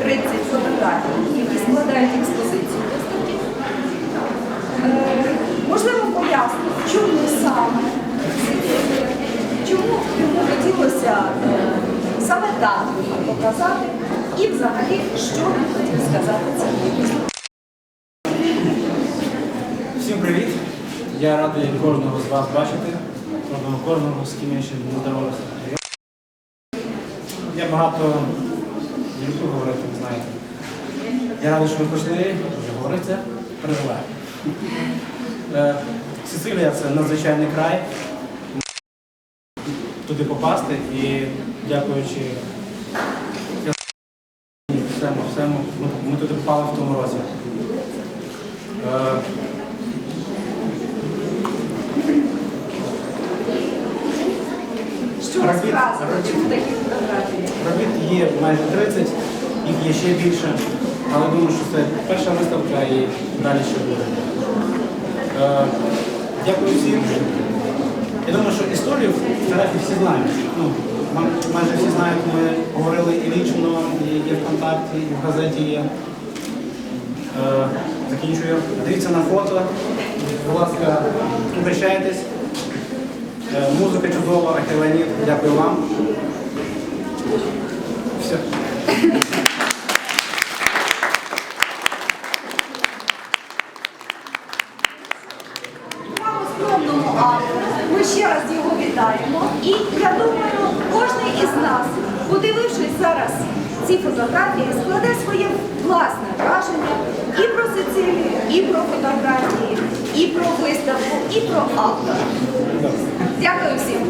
30 фотографій, які складають експозицію виставки. Е, Можливо, пояснити, чому саме, чому йому хотілося е, саме так показати, і взагалі, що він хотів сказати цим. Всім привіт! Я радий кожного з вас бачити, кожного кожного, з ким я ще не здоровався. Я багато не люблю говорити, ви знаєте. Я радий, що ви прийшли, вже говорити, переживаю. Е, Сицилія це надзвичайний край. Туди попасти і дякуючи всьому, всьому, ми, туди попали в тому році. Е, Що вас вразило, чому такі фотографії? Є майже 30, їх є ще більше, але думаю, що це перша виставка і далі ще буде. Е, дякую всім. Я думаю, що історію фотографії всі знають. Ну, майже всі знають, ми говорили і лічно, і, і в контакті, і в газеті є. Е, закінчую. Дивіться на фото. Будь ласка, обращайтесь. Е, Музика чудова, Акеланіт. Дякую вам. Ми ще раз його вітаємо. І я думаю, кожен із нас, подивившись зараз ці фотографії, складе своє власне враження і про Сицилію, і про фотографії, і про виставку, і про автора. Дякую всім.